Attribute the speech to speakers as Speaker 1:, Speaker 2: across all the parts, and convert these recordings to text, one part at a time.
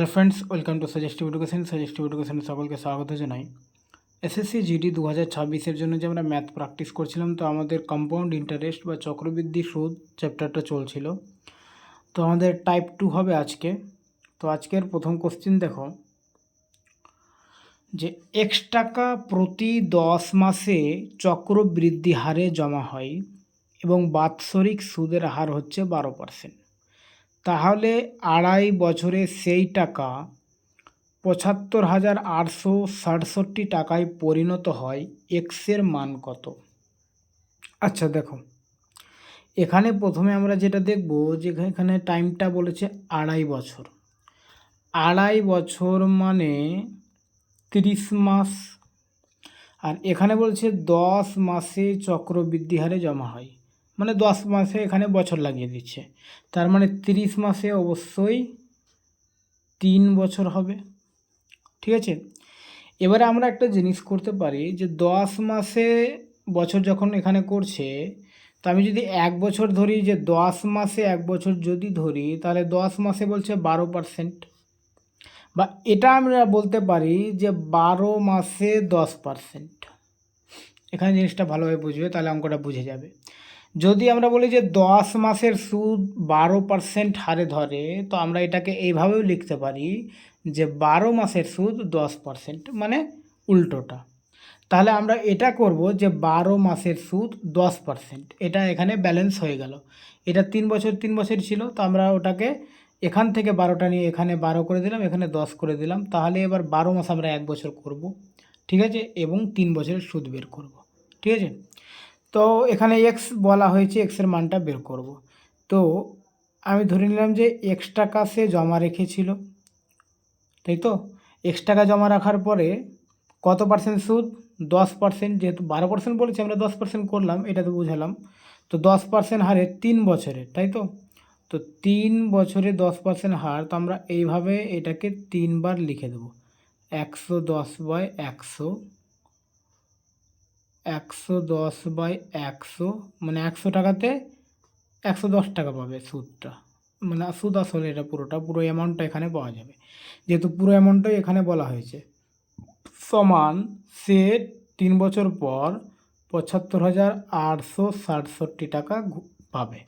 Speaker 1: Hello friends welcome to suggestive education suggestive এডুকেশনে সকলকে স্বাগত জানাই। এসএসসি জিডি দু হাজার ছাব্বিশের জন্য যে আমরা ম্যাথ প্র্যাকটিস করছিলাম, তো আমাদের কম্পাউন্ড ইন্টারেস্ট বা চক্রবৃদ্ধি সুদ চ্যাপ্টারটা চলছিল। তো আমাদের টাইপ টু হবে আজকে। তো আজকের প্রথম কোশ্চিন দেখো। যে এক্স টাকা প্রতি দশ মাসে চক্রবৃদ্ধি হারে জমা হয় এবং বাৎসরিক সুদের হার হচ্ছে বারো পার্সেন্ট তাহলে আড়াই বছরে সেই টাকা পঁচাত্তর হাজার আটশো সাতষট্টি টাকায় পরিণত হয় এক্সের মান কত? আচ্ছা দেখো। এখানে প্রথমে আমরা যেটা দেখব যে এখানে টাইমটা বলেছে আড়াই বছর। আড়াই বছর মানে তিরিশ মাস। আর এখানে বলছে দশ মাসে চক্রবৃদ্ধি হারে জমা হয়। মানে দশ মাসে এখানে বছর লাগিয়ে দিচ্ছে। তার মানে তিরিশ মাসে অবশ্যই তিন বছর হবে। ঠিক আছে? এবারে আমরা একটা জিনিস করতে পারি যে দশ মাসে বছর যখন এখানে করছে, তো আমি যদি এক বছর ধরি যে দশ মাসে এক বছর যদি ধরি, তাহলে দশ মাসে বলছে বারো পার্সেন্ট। বা এটা আমরা বলতে পারি যে বারো মাসে দশ পার্সেন্ট। এখানে জিনিসটা ভালোভাবে বুঝবে, তাহলে অঙ্কটা বুঝে যাবে। যদি আমরা বলি যে দশ মাসের সুদ বারো পার্সেন্ট হারে ধরে, তো আমরা এটাকে এইভাবেও লিখতে পারি যে বারো মাসের সুদ দশ পার্সেন্ট মানে উল্টোটা। তাহলে আমরা এটা করব যে বারো মাসের সুদ দশ পার্সেন্ট। এটা এখানে ব্যালেন্স হয়ে গেল। এটা তিন বছর তিন বছর ছিল, তো আমরা ওটাকে এখান থেকে বারোটা নিয়ে এখানে বারো করে দিলাম, এখানে দশ করে দিলাম। তাহলে এবার বারো মাস আমরা এক বছর করব, ঠিক আছে? এবং তিন বছরের সুদ বের করব, ঠিক আছে? তো এখানে এক্স বলা হয়েছে এক্সের মানটা বের করব। তো আমি ধরে নিলাম যে এক্স টাকা সে জমা রেখেছিল, তাই তো? এক্স টাকা জমা রাখার পরে কত পার্সেন্ট সুদ? দশ পার্সেন্ট যেহেতু বারো পার্সেন্ট বলেছি, আমরা দশ পার্সেন্ট করলাম, এটা তো বুঝালাম। তো দশ পার্সেন্ট হারে তিন বছরে তাই তো? তো তিন বছরে দশ পার্সেন্ট হার, তো আমরা এইভাবে এটাকে তিনবার লিখে দেবো। একশো দশ বাই একশো একশো দশ বাই একশো মানে একশো টাকাতে একশো দশ টাকা পাবে সুদটা। মানে সুদ আসলে এটা পুরোটা, পুরো অ্যামাউন্টটা এখানে পাওয়া যাবে। যেহেতু পুরো অ্যামাউন্টটাই এখানে বলা হয়েছে। সমান সে তিন বছর পর পঁচাত্তর হাজার আটশো সাতষট্টি টাকা পাবে।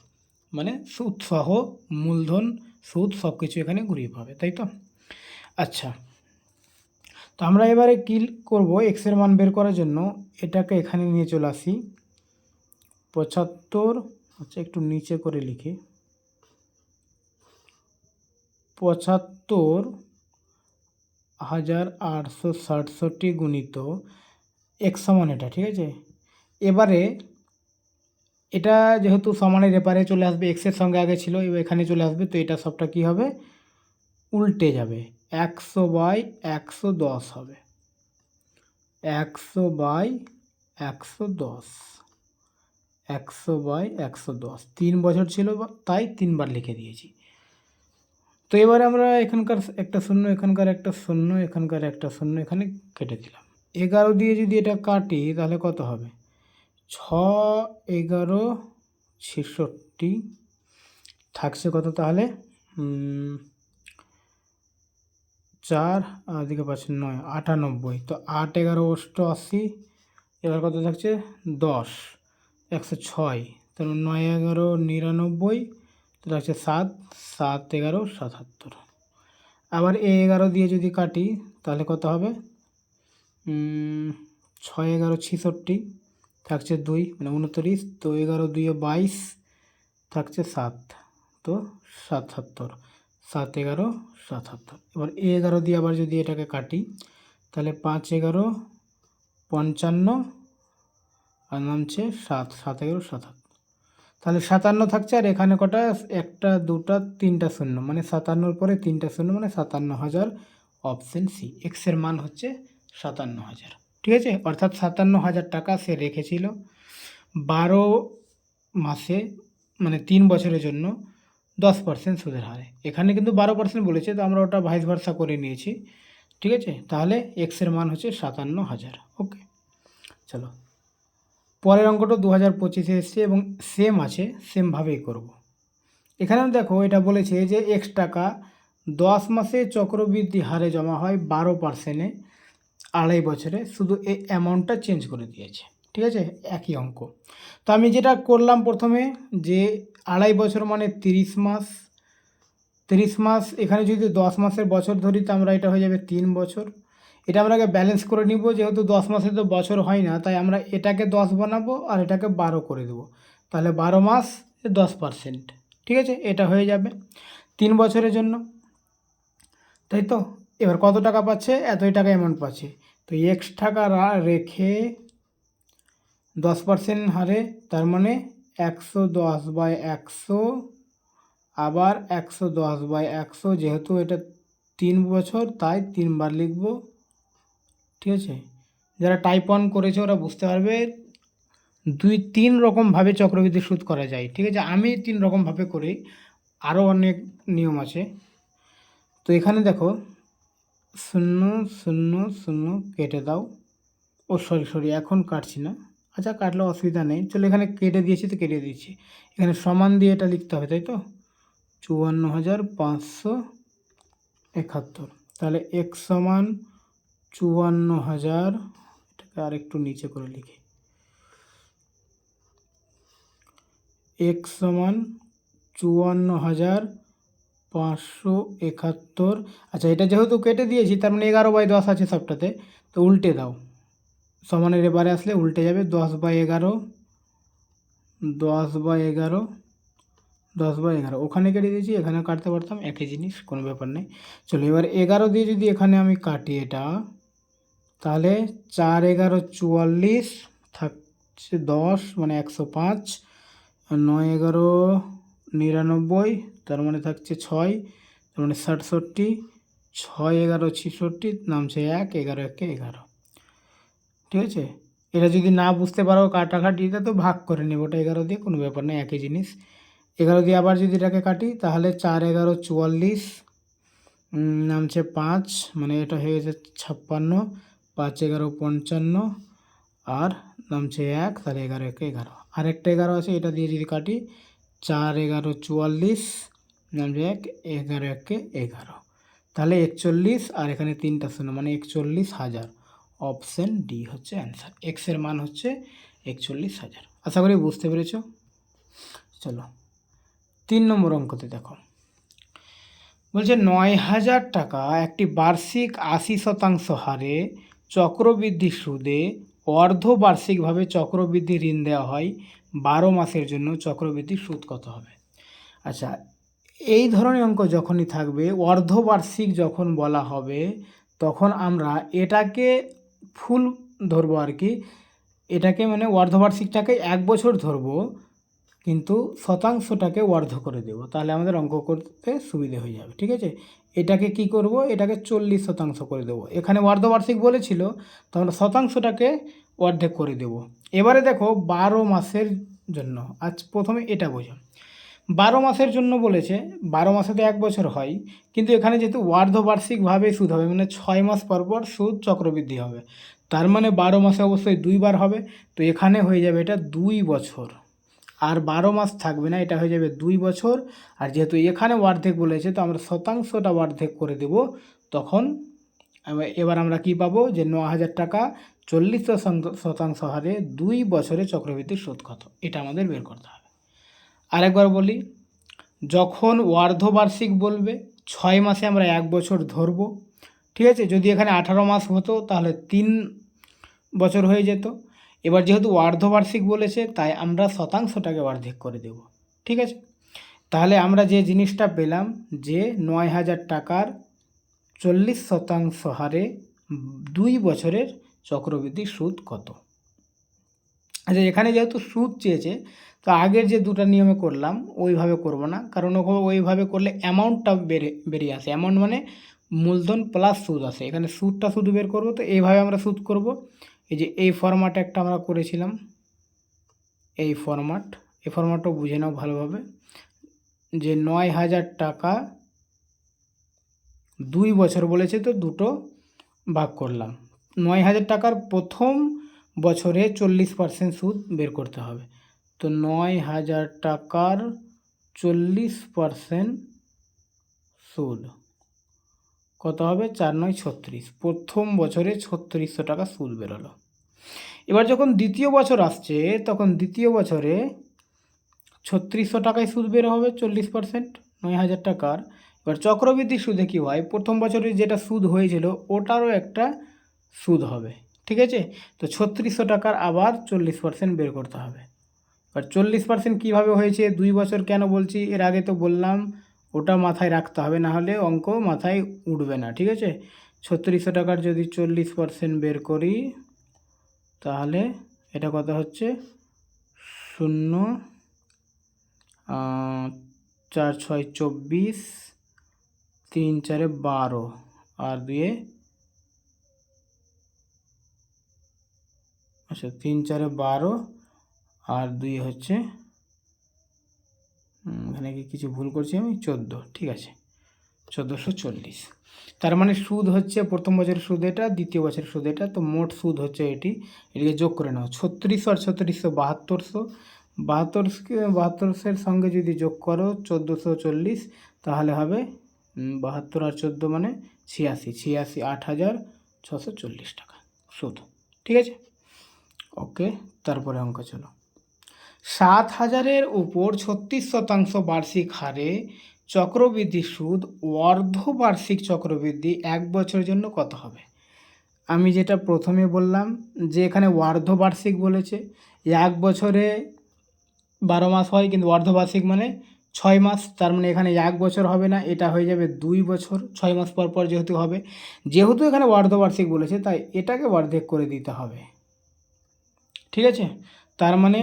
Speaker 1: মানে সুদ সহ মূলধন, সুদ সব কিছু এখানে ঘুরিয়ে পাবে, তাই তো? আচ্ছা তো আমরা এবারে কী করব এক্সের মান বের করার জন্য। এটাকে এখানে নিয়ে চলে আসি। পঁচাত্তর আচ্ছা একটু নিচে করে লিখি। পঁচাত্তর হাজার আটশো সাতষট্টি গুণিত এক সমান এটা, ঠিক আছে? এবারে এটা যেহেতু সমানের এপারে চলে আসবে এক্সের সঙ্গে আগে ছিল, এবার এখানে চলে আসবে, তো এটা সবটা কি হবে? উল্টে যাবে। একশো বাই একশো দশ হবে। একশো বাই একশো দশ। একশো বাই একশো দশ। তিন বছর ছিল তাই তিনবার লিখে দিয়েছি। তো এবারে আমরা এখানকার একটা শূন্য, এখানকার একটা শূন্য, এখানকার একটা শূন্য, এখানে কেটে দিলাম। এগারো দিয়ে যদি এটা কাটি, তাহলে কত হবে? ছ এগারো ছেষট্টি। থাকছে কত তাহলে? চার, আর দিকে পাচ্ছে নয়, আটানব্বই। তো আট, এগারো অষ্টআশি এবার কত থাকছে? দশ, একশো ছয়। তাহলে নয়, এগারো, নিরানব্বই, তো থাকছে সাত সাত, এগারো, সাতাত্তর। আবার এ এগারো দিয়ে যদি কাটি, তাহলে কত হবে? ছয়, এগারো, ছেষট্টি, থাকছে দুই মানে উনত্রিশ। তো এগারো, দুইয়ে বাইশ, থাকছে সাত, তো সাতাত্তর। সাত এগারো সাতাত্তর এবার এ এগারো দিয়ে আবার যদি এটাকে কাটি, তাহলে পাঁচ এগারো, পঞ্চান্ন, আর নামছে সাত সাত এগারো সাতাত্তর তাহলে সাতান্ন থাকছে, আর এখানে কটা? একটা, দুটা, তিনটা শূন্য। মানে সাতান্নর পরে তিনটা শূন্য মানে সাতান্ন হাজার অপশন সি। এক্সের মান হচ্ছে সাতান্ন হাজার। ঠিক আছে? অর্থাৎ সাতান্ন হাজার টাকা সে রেখেছিল বারো মাসে মানে তিন বছরের জন্য। দশ পার্সেন্ট সুদের হারে। এখানে কিন্তু বারো পার্সেন্ট বলেছে, তো আমরা ওটা ভাইস ভার্সা করে নিয়েছি। ঠিক আছে? তাহলে এক্সের মান হচ্ছে সাতান্ন হাজার। ওকে? চলো। পরের অঙ্কটা দু হাজার পঁচিশে এসছে এবং সেম আছে সেমভাবেই করব। এখানেও দেখো, এটা বলেছে যে এক্স টাকা দশ মাসে চক্রবৃদ্ধি হারে জমা হয় বারো পার্সেন্টে আড়াই বছরে। শুধু এই অ্যামাউন্টটা চেঞ্জ করে দিয়েছে। ঠিক আছে? একই অঙ্ক। তো আমি যেটা করলাম প্রথমে যে আড়াই বছর মানে তিরিশ মাস। তিরিশ মাস, এখানে যদি দশ মাসের বছর ধরি, তো আমরা এটা হয়ে যাবে তিন বছর। এটা আমরা আগে ব্যালেন্স করে নিব, যেহেতু দশ মাসে তো বছর হয় না, তাই আমরা এটাকে দশ বানাবো আর এটাকে বারো করে দেবো। তাহলে বারো মাস, দশ পার্সেন্ট ঠিক আছে? এটা হয়ে যাবে তিন বছরের জন্য। তাই তো? এবার কত টাকা পাচ্ছে? এতই টাকা অ্যামাউন্ট পাচ্ছে। তো এক্স টাকা রেখে দশ পার্সেন্ট হারে, তার মানে একশো দশ বাই একশো, আবার একশো দশ বাই একশো, যেহেতু এটা তিন বছর, তাই তিনবার লিখব। ঠিক আছে? যারা টাইপ অন করেছে, ওরা বুঝতে পারবে, দুই তিন রকমভাবে চক্রবৃদ্ধি সুদ করা যায়। ঠিক আছে? আমি তিন রকমভাবে করি আরও অনেক নিয়ম আছে। তো এখানে দেখো, শূন্য শূন্য শূন্য, কেটে দাও। ও, সরি সরি, এখন কাটছি না। আচ্ছা কাটলে অসুবিধা নেই। চলো এখানে কেটে দিয়েছি তো কেটে দিয়েছি। এখানে সমান দিয়ে এটা লিখতে হবে, তাই তো? চুয়ান্ন হাজার পাঁচশো একাত্তর। তাহলে এক সমান চুয়ান্ন হাজার, এটাকে আর একটু নিচে করে লিখি। এক সমান চুয়ান্ন হাজার পাঁচশো একাত্তর। আচ্ছা এটা যেহেতু কেটে দিয়েছি, তার মানে এগারো বাই দশ আছে সবটাতে, তো উল্টে দাও। সমানের এবারে আসলে উল্টে যাবে দশ বাই এগারো, দশ বাই এগারো, দশ বাই এগারো। ওখানে কেটে দিয়েছি এখানে কাটতে পারতাম, একই জিনিস, কোনো ব্যাপার নেই। চলো এবার এগারো দিয়ে যদি এখানে আমি কাটি এটা, তাহলে চার এগারো চুয়াল্লিশ থাকছে দশ মানে একশো পাঁচ, নয় এগারো নিরানব্বই, তার মানে থাকছে ছয়, তার মানে ষাটষট্টি ছয় এগারো ছিষট্টি, নামছে এক, এগারো একে এগারো। ঠিক আছে? এটা যদি না বুঝতে পারো কাটাকাটিটা, তো ভাগ করে নেব। ওটা এগারো দিয়ে কোনো ব্যাপার নেই একই জিনিস। এগারো দিয়ে আবার যদি এটাকে কাটি, তাহলে চার এগারো চুয়াল্লিশ নামছে পাঁচ মানে এটা হয়ে গেছে ছাপ্পান্ন, পাঁচ এগারো পঞ্চান্ন, আর নামছে এক, তাহলে এগারো একে এগারো। আরেকটা এগারো আছে, এটা দিয়ে যদি কাটি, চার এগারো চুয়াল্লিশ, নামছে এক, এগারো একে এগারো। তাহলে একচল্লিশ, আর এখানে তিনটা শূন্য মানে একচল্লিশ হাজার। অপশন ডি হচ্ছে অ্যান্সার এক্সের মান হচ্ছে একচল্লিশ হাজার। আশা করি বুঝতে পেরেছ? চলো, তিন নম্বর অঙ্কতে দেখো। বলছে নয় হাজার টাকা একটি বার্ষিক আশি শতাংশ হারে চক্রবৃদ্ধি সুদে অর্ধবার্ষিকভাবে চক্রবৃদ্ধি ঋণ দেওয়া হয়, বারো মাসের জন্য চক্রবৃদ্ধি সুদ কত হবে? আচ্ছা এই ধরনের অঙ্ক যখনই থাকবে, অর্ধবার্ষিক যখন বলা হবে, তখন আমরা এটাকে ফুল ধরবো আর কি। এটাকে মানে অর্ধবার্ষিকটাকে এক বছর ধরবো, কিন্তু শতাংশটাকে অর্ধ করে দেব। তাহলে আমাদের অঙ্ক করতে সুবিধে হয়ে যাবে, ঠিক আছে? এটাকে কি করব? এটাকে চল্লিশ শতাংশ করে দেবো। এখানে অর্ধবার্ষিক বলেছিল তো আমরা শতাংশটাকে অর্ধেক করে দেব। এবারে দেখো, বারো মাসের জন্য, আজ প্রথমে এটা বোঝো বারো মাসের জন্য বলেছে, বারো মাসে তো এক বছর হয়, কিন্তু এখানে যেহেতু অর্ধবার্ষিকভাবে সুদ হবে মানে ছয় মাস পর পর সুদ চক্রবৃদ্ধি হবে। তার মানে বারো মাসে অবশ্যই দুইবার হবে, তো এখানে হয়ে যাবে এটা দুই বছর। আর বারো মাস থাকবে না, এটা হয়ে যাবে দুই বছর। আর যেহেতু এখানে অর্ধেক বলেছে, তো আমরা শতাংশটা অর্ধেক করে দেব। তখন এবার- আমরা কি পাবো? যে ন হাজার টাকা চল্লিশ শতাংশ- হারে দুই বছরে চক্রবৃদ্ধি সুদ কত? এটা আমাদের বের করতে হবে। আরেকবার বলি, যখন অর্ধবার্ষিক বলবে, ছয় মাসে আমরা এক বছর ধরবো। ঠিক আছে? যদি এখানে আঠারো মাস হতো, তাহলে তিন বছর হয়ে যেত। এবার যেহেতু অর্ধবার্ষিক বলেছে, তাই আমরা শতাংশটাকে অর্ধেক করে দেব। ঠিক আছে? তাহলে আমরা যে জিনিসটা পেলাম, যে নয় হাজার টাকার চল্লিশ শতাংশ হারে দুই বছরের চক্রবৃদ্ধি সুদ কত? আচ্ছা এখানে যেহেতু সুদ চেয়েছে তো আগের যে দুটো নিয়মে করলাম, ওইভাবে করব না। কারণ ওইভাবে করলে অ্যামাউন্টটা বেড়ে, বেরিয়ে আসে। অ্যামাউন্ট মানে মূলধন প্লাস সুদ আসে। এখানে সুদটা শুধু বের করব তো, এইভাবে আমরা সুদ করব। এই যে এই ফরম্যাট একটা আমরা করেছিলাম। এই ফরম্যাট এই ফরম্যাটটাও বুঝে নাও ভালোভাবে। যে নয় হাজার টাকা দুই বছর বলেছে তো, দুটো ভাগ করলাম। নয় হাজার টাকার প্রথম বছরে চল্লিশ পার্সেন্ট সুদ বের করতে হবে। তো নয় হাজার টাকার চল্লিশ পার্সেন্ট সুদ কত হবে? চার নয় ছত্রিশ। প্রথম বছরে ছত্রিশশো টাকা সুদ বেরোলো। এবার যখন দ্বিতীয় বছর আসছে, তখন দ্বিতীয় বছরে ছত্রিশশো টাকায় সুদ বের হবে চল্লিশ পার্সেন্ট নয় হাজার টাকার। এবার চক্রবৃদ্ধি সুদে কী হয়? প্রথম বছরে যেটা সুদ হয়েছিল, ওটারও একটা সুদ হবে। ঠিক আছে? তো ছত্রিশশো টাকার আবার চল্লিশ পার্সেন্ট বের করতে হবে। এবার চল্লিশ পার্সেন্ট কীভাবে হয়েছে? দুই বছর কেন বলছি? এর আগে তো বললাম, ওটা মাথায় রাখতে হবে, না হলে অঙ্ক মাথায় উঠবে না, ঠিক আছে? ছত্রিশশো টাকার যদি চল্লিশ পার্সেন্ট বের করি, তাহলে এটা কত হচ্ছে? শূন্য চার, ছয়, চব্বিশ, তিন, চারে বারো, আর দুয়ে আচ্ছা তিন, চারে বারো আর দুই হচ্ছে এখানে কি কিছু ভুল করছি আমি? চোদ্দ, ঠিক আছে। চোদ্দোশো চল্লিশ। তার মানে সুদ হচ্ছে প্রথম বছরের সুদ এটা, দ্বিতীয় বছরের সুদ এটা, তো মোট সুদ হচ্ছে এটি, এটিকে যোগ করে নাও। ছত্রিশশো আর ছত্রিশশো বাহাত্তরশো। বাহাত্তরশো বাহাত্তরশোর সঙ্গে যদি যোগ করো চোদ্দোশো চল্লিশ, তাহলে হবে বাহাত্তর আর চোদ্দ মানে ছিয়াশি ছিয়াশি আট হাজার ছশো চল্লিশ টাকা সুদ, ঠিক আছে? ওকে, তারপরে অঙ্ক চলো। সাত হাজারের উপর ছত্রিশ শতাংশ বার্ষিক হারে চক্রবৃদ্ধি সুদ অর্ধবার্ষিক চক্রবৃদ্ধি এক বছরের জন্য কত হবে? আমি যেটা প্রথমে বললাম যে এখানে অর্ধবার্ষিক বলেছে, এক বছরে বারো মাস হয় কিন্তু অর্ধবার্ষিক মানে ছয় মাস, তার মানে এখানে এক বছর হবে না, এটা হয়ে যাবে দুই বছর, ছয় মাস পর পর যেহেতু হবে। যেহেতু এখানে অর্ধবার্ষিক বলেছে, তাই এটাকে অর্ধেক করে দিতে হবে। ঠিক আছে? তার মানে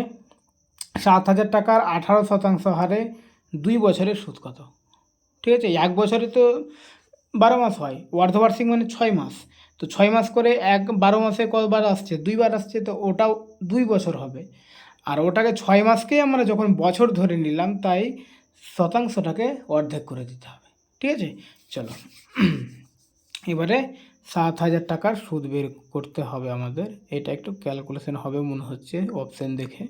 Speaker 1: সাত হাজার টাকার আঠারো শতাংশ হারে দুই বছরের সুদ কত? ঠিক আছে, এক বছরে তো বারো মাস হয় অর্ধবার্ষিক মানে ছয় মাস। তো ছয় মাস করে এক বারো মাসে কতবার আসছে? দুইবার আসছে, তো ওটাও দুই বছর হবে। আর ওটাকে ছয় মাসকেই আমরা যখন বছর ধরে নিলাম, তাই শতাংশটাকে অর্ধেক করে দিতে হবে। ঠিক আছে, চলো। এবারে সাত হাজার টাকার সুদ বের করতে হবে আমাদের। এটা একটু ক্যালকুলেশন হবে মনে হচ্ছে অপশান দেখে।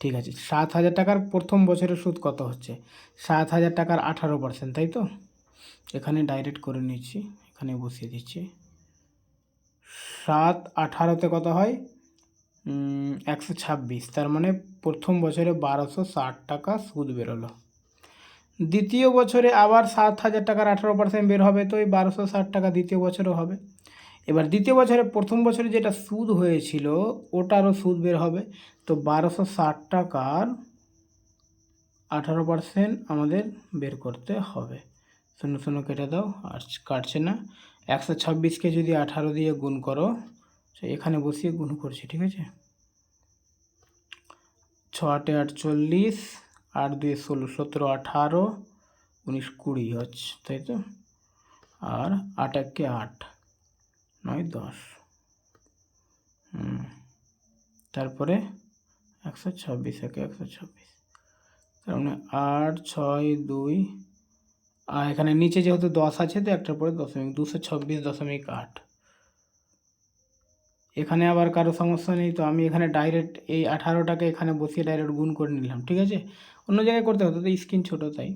Speaker 1: ঠিক আছে, সাত হাজার টাকার প্রথম বছরের সুদ কত হচ্ছে? সাত হাজার টাকার আঠারো পার্সেন্ট তাই তো? এখানে ডাইরেক্ট করে নিচ্ছি, এখানে বসিয়ে দিচ্ছি। সাত আঠারোতে কত হয়? একশো ছাব্বিশ, তার মানে প্রথম বছরে বারোশো ষাট টাকা সুদ বেরোলো। দ্বিতীয় বছরে আবার সাত হাজার টাকার আঠারো পার্সেন্ট বের হবে, তো এই বারোশো ষাট টাকা দ্বিতীয় বছরও হবে। এবার দ্বিতীয় বছরে, প্রথম বছরে যেটা সুদ হয়েছিল, ওটারও সুদ বের হবে। তো বারোশো ষাট টাকার আঠারো পার্সেন্ট আমাদের বের করতে হবে। শূন্য শূন্য কেটে দাও, আর কাটছে না। একশো ছাব্বিশকে যদি আঠারো দিয়ে গুণ করো এখানে বসিয়ে গুণ করছি, ঠিক আছে? ছ আটে আটচল্লিশ আট দুই ষোলো সতেরো আঠারো উনিশ কুড়ি, হচ্ছে, তাই তো? আর আট একে আট, নয় দশ। তারপরে একশো ছাব্বিশ, একে একশো ছাব্বিশ। তার মানে আট, ছয়, দুই, আর এখানে নিচে যেহেতু দশ আছে তো একটার পরে দশমিক, দুশো ছাব্বিশ দশমিক আট। এখানে আবার কারও সমস্যা নেই, তো আমি এখানে ডাইরেক্ট এই আঠারোটাকে এখানে বসিয়ে ডাইরেক্ট গুণ করে নিলাম, ঠিক আছে? অন্য জায়গায় করতে হতো তো স্ক্রিন ছোটো তাই।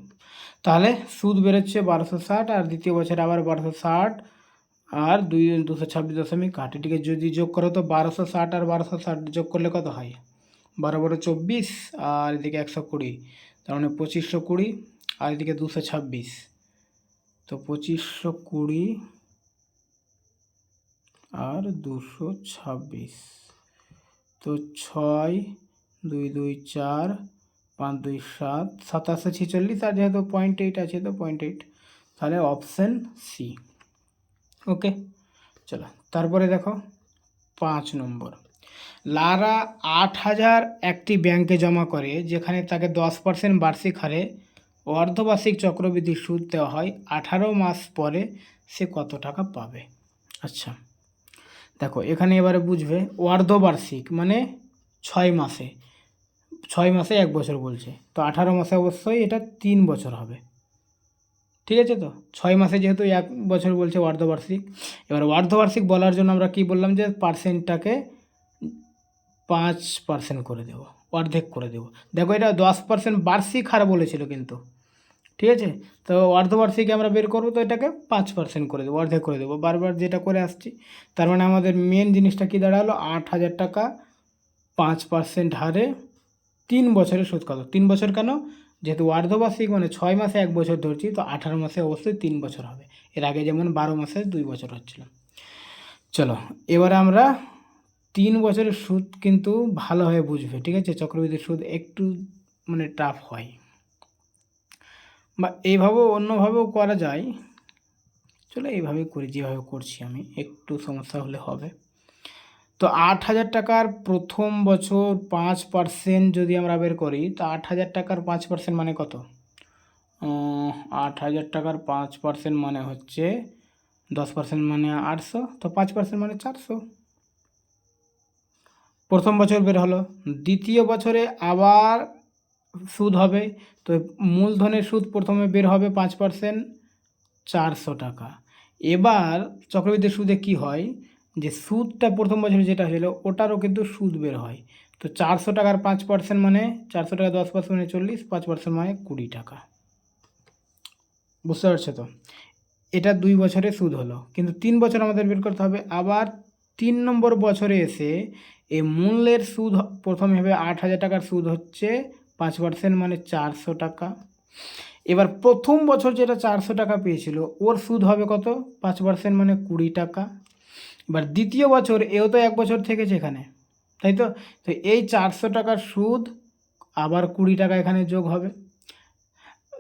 Speaker 1: তাহলে সুদ বেরোচ্ছে বারোশো ষাট আর দ্বিতীয় বছরে আবার বারোশো ষাট আর দুই দুশো ছাব্বিশ দশমিক আট, এটিকে যদি যোগ করো তো বারোশো ষাট আর বারোশো ষাট যোগ করলে কত হয়? বারো বারো চব্বিশ আর এদিকে একশো কুড়ি, তার মানে পঁচিশশো কুড়ি আর এদিকে দুশো ছাব্বিশ। তো পঁচিশশো কুড়ি আর দুশো ছাব্বিশ। তো ছয়, দুই দুই, চার, পাঁচ, দুই, সাত, সাতাশো ছেচল্লিশ আর যেহেতু পয়েন্ট এইট আছে তো পয়েন্ট এইট তাহলে অপশান সি ওকে চলো, তারপরে দেখো, পাঁচ নম্বর। লারা আট হাজার একটি ব্যাংকে জমা করে, যেখানে তাকে দশ পার্সেন্ট বার্ষিক হারে অর্ধবার্ষিক চক্রবৃদ্ধি সুদ দেওয়া হয়। আঠারো মাস পরে সে কত টাকা পাবে? আচ্ছা দেখো, এখানে এবারে বুঝবে, অর্ধবার্ষিক মানে ছয় মাসে। ছয় মাসে এক বছর বলছে। তো আঠারো মাসে অবশ্যই এটা তিন বছর হবে। ঠিক আছে তো? ছয় মাসে যেহেতু এক বছর বলছে অর্ধবার্ষিক, এবার অর্ধবার্ষিক বলার জন্য আমরা কি বললাম যে পার্সেন্টটাকে পাঁচ পার্সেন্ট করে দেবো, অর্ধেক করে দেবো। দেখো এটা দশ পার্সেন্ট বার্ষিক হার বলেছিল কিন্তু। ঠিক আছে? তো অর্ধবার্ষিকী আমরা বের করব, তো এটাকে পাঁচ পার্সেন্ট করে দেবো, অর্ধেক করে দেবো। বারবার যেটা করে আসছি, তার মানে আমাদের মেন জিনিসটা কি দাঁড়াল? আট হাজার টাকা পাঁচ পার্সেন্ট হারে তিন বছরের সুদ কত? তিন বছর কেন? যেহেতু অর্ধবার্ষিক মানে ছয় মাসে এক বছর ধরছি, তো আঠারো মাসে অবশ্যই তিন বছর হবে। এর আগে যেমন বারো মাসে দুই বছর হচ্ছিল। চলো, এবারে আমরা তিন বছরের সুদ কিন্তু ভালোভাবে বুঝবে, ঠিক আছে? চক্রবৃদ্ধি সুদ একটু মানে টাফ হয়। বা এইভাবেও অন্যভাবেও করা যায়। চলো এইভাবেই করি, যেভাবে করছি আমি, একটু সমস্যা হলে হবে। তো আট হাজার টাকার প্রথম বছর পাঁচ পার্সেন্ট যদি আমরা বের করি, তো আট হাজার টাকার পাঁচ পার্সেন্ট মানে কত? আট হাজার টাকার পাঁচ পার্সেন্ট মানে হচ্ছে দশ পার্সেন্ট মানে আটশো, তো পাঁচ পার্সেন্ট মানে চারশো। প্রথম বছর বের হলো, দ্বিতীয় বছরে আবার সুদ হবে। তো মূলধনের সুদ প্রথমে বের হবে পাঁচ পার্সেন্ট চারশো টাকা। এবার চক্রবৃদ্ধি সুদে কি হয়? যে সুদটা প্রথম বছরে যেটা ছিল ওটারও কিন্তু সুদ বের হয়। তো চারশো টাকার পাঁচ পার্সেন্ট মানে চারশো টাকা দশ পার্সেন্ট মানে চল্লিশ, পাঁচ পার্সেন্ট মানে কুড়ি টাকা। বুঝতে পারছ তো? এটা দুই বছরে সুদ হলো। কিন্তু তিন বছর আমাদের বের করতে হবে। আবার তিন নম্বর বছরে এসে এই মূল্যের সুদ প্রথমে হবে আট হাজার টাকার সুদ হচ্ছে পাঁচ পার্সেন্ট মানে চারশো টাকা। এবার প্রথম বছর যেটা চারশো টাকা পেয়েছিল, ওর সুদ হবে কত? পাঁচ পার্সেন্ট মানে কুড়ি টাকা। এবার দ্বিতীয় বছর, এও তো এক বছর থেকেছে এখানে, তাই তো? তো এই চারশো টাকার সুদ, আবার কুড়ি টাকা এখানে যোগ হবে।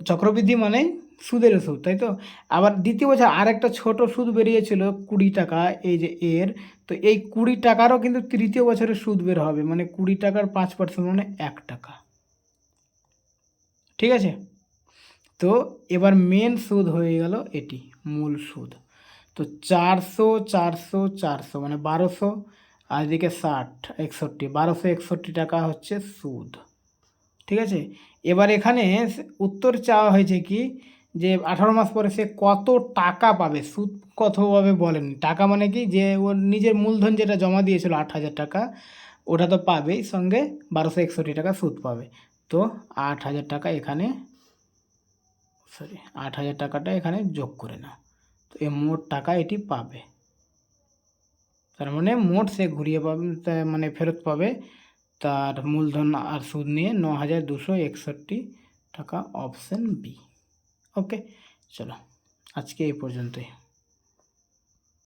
Speaker 1: চক্রবৃদ্ধি মানেই সুদের সুদ, তাই তো? আবার দ্বিতীয় বছর আরেকটা ছোট সুদ বেরিয়েছিল, কুড়ি টাকা, এই যে এর, তো এই কুড়ি টাকারও কিন্তু তৃতীয় বছরের সুদ বের হবে মানে কুড়ি টাকার পাঁচ পার্সেন্ট মানে এক টাকা। ঠিক আছে? তো এবার মেন সুদ হয়ে গেল এটি, মূল সুদ। তো চারশো চারশো চারশো মানে বারোশো, আর এদিকে ষাট, একষট্টি, বারোশো একষট্টি টাকা হচ্ছে সুদ। ঠিক আছে? এবার এখানে উত্তর চাওয়া হয়েছে কি? যে আঠারো মাস পরে সে কত টাকা পাবে? সুদ কত পাবে বলেনি টাকা মানে কি? যে ওর নিজের মূলধন যেটা জমা দিয়েছিল আট হাজার টাকা, ওটা তো পাবেই, সঙ্গে বারোশো একষট্টি টাকা সুদ পাবে। তো আট হাজার টাকা এখানে সরি আট হাজার টাকাটা এখানে যোগ করে নাও। তো এই মোট টাকা এটি পাবে। তার মানে মোট সে ঘুরিয়ে পাবে মানে ফেরত পাবে তার মূলধন আর সুদ নিয়ে ন হাজার দুশো একষট্টি টাকা অপশন বি। ওকে, চলো, আজকে এই পর্যন্তই।